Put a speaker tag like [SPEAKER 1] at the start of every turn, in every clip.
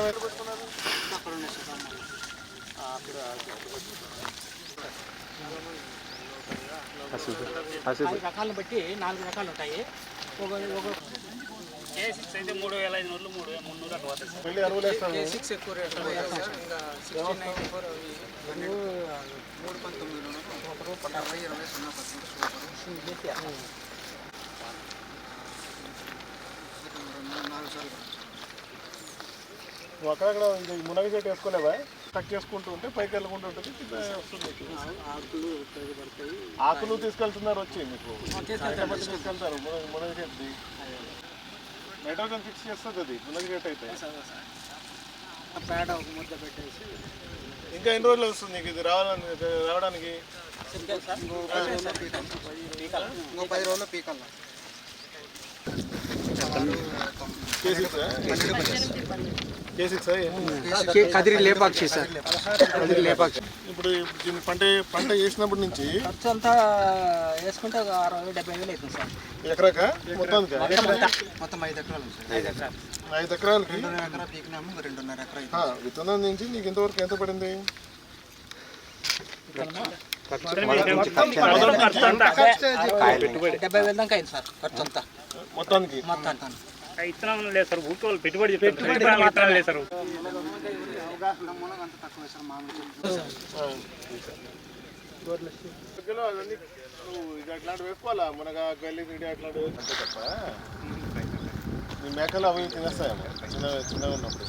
[SPEAKER 1] ఏమైతే పెట్టుకున్నారు
[SPEAKER 2] ఐదు రకాలను బట్టి నాలుగు రకాలు ఉంటాయి. ఒక
[SPEAKER 3] సిక్స్ అయితే మూడు వేల ఐదు నూరు మూడు వేల మున్నూరు అట్లా సార్
[SPEAKER 1] వేస్తాము
[SPEAKER 4] సిక్స్ ఎక్కువ రేట్ సార్ ఇంకా సిక్స్టీన్ నైన్టీ ఫోర్ మూడు పంతొమ్మిది సూపర్. అరవై ఇరవై సున్నా పర్సెంట్ నాలుగు సార్లు.
[SPEAKER 1] అక్కడక్కడ ఇంకా ఈ మునగ చెట్టు వేసుకోలేవా? కట్ చేసుకుంటూ ఉంటే పైకి వెళ్ళకుండా ఉంటుంది కింద వస్తుంది. నీకు.
[SPEAKER 2] ఆకులు
[SPEAKER 1] ఆకులు తీసుకెళ్తున్నారు వచ్చి మీకు. తీసుకెళ్తారు. మునగ చెట్టుది నైట్రోజన్ ఫిక్స్ చేస్తుంది అది మునగ చెట్టు అయితే.
[SPEAKER 2] పేడ ఒక ముద్ద పెట్టేసి
[SPEAKER 1] ఇంకా ఎన్ని రోజులు వస్తుంది నీకు ఇది రావాలని రావడానికి?
[SPEAKER 4] పది రోజుల్లో పీకల్లా.
[SPEAKER 2] కదిరి లేపాక్షి సార్. కదిరి లేపాక్షి.
[SPEAKER 1] ఇప్పుడు దీన్ని పంట పంట వేసినప్పటి నుంచి
[SPEAKER 2] ఖర్చు అంతా వేసుకుంటే ఒక అరవై వేలు డెబ్బై వేలు అవుతుంది సార్.
[SPEAKER 1] ఎకరాక? మొత్తానికి?
[SPEAKER 4] మొత్తం ఐదు ఎకరాలు
[SPEAKER 1] ఐదు ఎకరాలకి?
[SPEAKER 4] రెండున్నర ఎకరా పీకినాము రెండున్నర ఎకరా
[SPEAKER 1] విత్తనం నుంచి నీకు ఇంతవరకు ఎంత పడింది?
[SPEAKER 2] డెబ్బై వేలు దాకా అయింది సార్ ఖర్చు అంతా.
[SPEAKER 1] మొత్తానికి?
[SPEAKER 2] మొత్తానికి.
[SPEAKER 3] ఇత్తనం లేదు సార్ ఊరికి వాళ్ళు పెట్టుబడి పెట్టుబడి మాత్రం లేదు సార్.
[SPEAKER 1] అట్లాంటివి వేసుకోవాలా? మునగ గల్లి తిడి అట్లాంటివి అంతే తప్ప నీ మేకలు అవి తినేస్తాయేమో చిన్న చిన్నగా ఉన్నప్పుడు.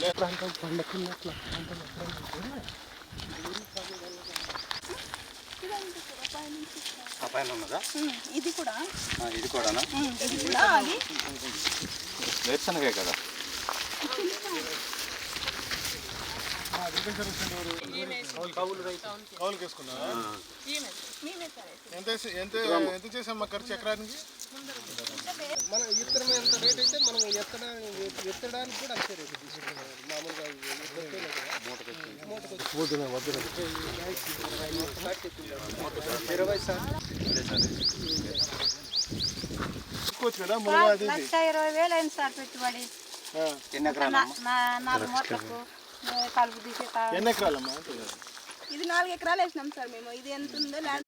[SPEAKER 2] మనం ఉంటాం సార్ చూసుకుంటాం
[SPEAKER 5] ఉమ్, ఇది కూడా.
[SPEAKER 6] ఇది కూడానా?
[SPEAKER 5] ఉమ్, ఇది కూడా అది.
[SPEAKER 6] వేరుశనగే కదా?
[SPEAKER 1] కౌలుకి వేసుకున్నా ఎంత ఎంత ఎంత చేసామ్మా ఖర్చు ఎకరానికి?
[SPEAKER 4] మన ఎంత రేట్ అయితే మనం ఎత్తడానికి ఎత్తడానికి కూడా అంతే రేటు మామూలుగా ఇరవై సార్.
[SPEAKER 5] లక్ష ఇరవై వేలు అయింది సార్ పెట్టుబడి. నాలుగు మూటలకు ఏ, కలుపు తీసే. ఇది నాలుగు ఎకరాలు వేసినాం సార్ మేము ఇది ఎంత ఉందో ల్యాండ్